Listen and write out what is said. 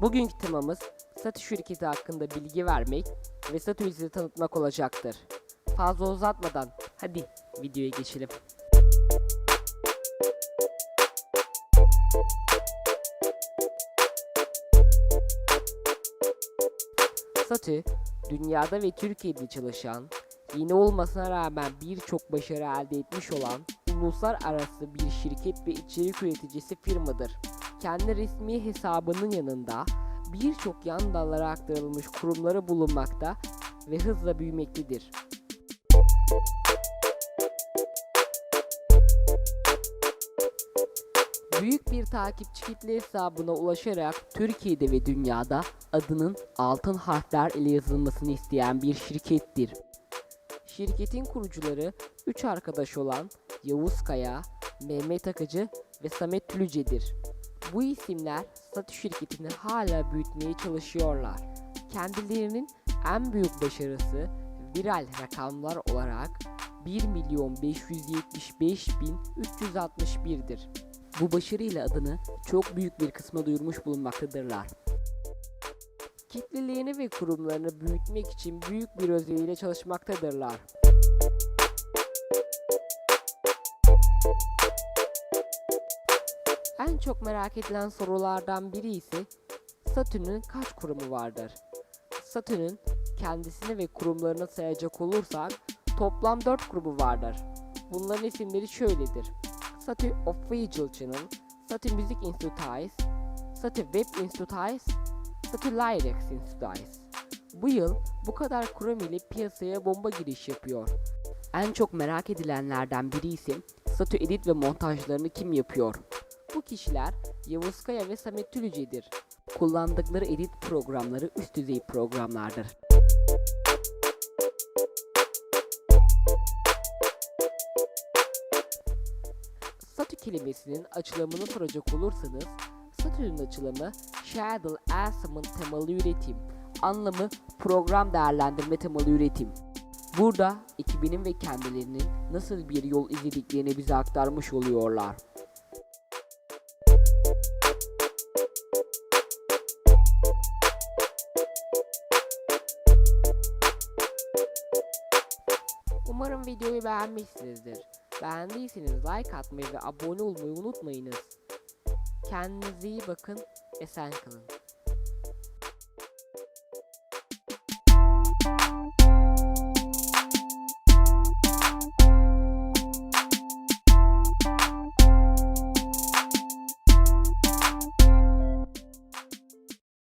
Bugünkü temamız Satü şirketi hakkında bilgi vermek ve Satü sizi tanıtmak olacaktır. Fazla uzatmadan hadi videoya geçelim. Satü, dünyada ve Türkiye'de çalışan, yeni olmasına rağmen birçok başarı elde etmiş olan uluslararası bir şirket ve içerik üreticisi firmadır. Kendi resmi hesabının yanında birçok yan dallara aktarılmış kurumları bulunmakta ve hızla büyümektedir. Büyük bir takipçi kitle hesabına ulaşarak Türkiye'de ve dünyada adının altın harfler ile yazılmasını isteyen bir şirkettir. Şirketin kurucuları 3 arkadaş olan Yavuz Kaya, Mehmet Akıcı ve Samet Tülüce'dir. Bu isimler Satü şirketini hala büyütmeye çalışıyorlar. Kendilerinin en büyük başarısı viral rakamlar olarak 1 milyon 575 bin 361'dir. Bu başarıyla adını çok büyük bir kısma duyurmuş bulunmaktadırlar. Kitlelerini ve kurumlarını büyütmek için büyük bir özveriyle çalışmaktadırlar. En çok merak edilen sorulardan biri ise Satürn'ün kaç kurumu vardır? Satürn'ün kendisini ve kurumlarını sayacak olursak toplam 4 kurumu vardır. Bunların isimleri şöyledir. Satürn Official Channel, Satürn Music Institutes, Satürn Web Institutes, Satürn Lyrics Institutes. Bu yıl bu kadar kurum ile piyasaya bomba giriş yapıyor. En çok merak edilenlerden biri ise Satü edit ve montajlarını kim yapıyor? Bu kişiler Yavuz Kaya ve Samet Tülüce'dir. Kullandıkları edit programları üst düzey programlardır. Satü kelimesinin açılımını soracak olursanız Satürn'ün açılımı Shadow Assignment temalı üretim. Anlamı program değerlendirme temalı üretim. Burada ekibinin ve kendilerinin nasıl bir yol izlediklerini bize aktarmış oluyorlar. Umarım videoyu beğenmişsinizdir. Beğendiyseniz like atmayı ve abone olmayı unutmayınız. Kendinize iyi bakın, esen kalın.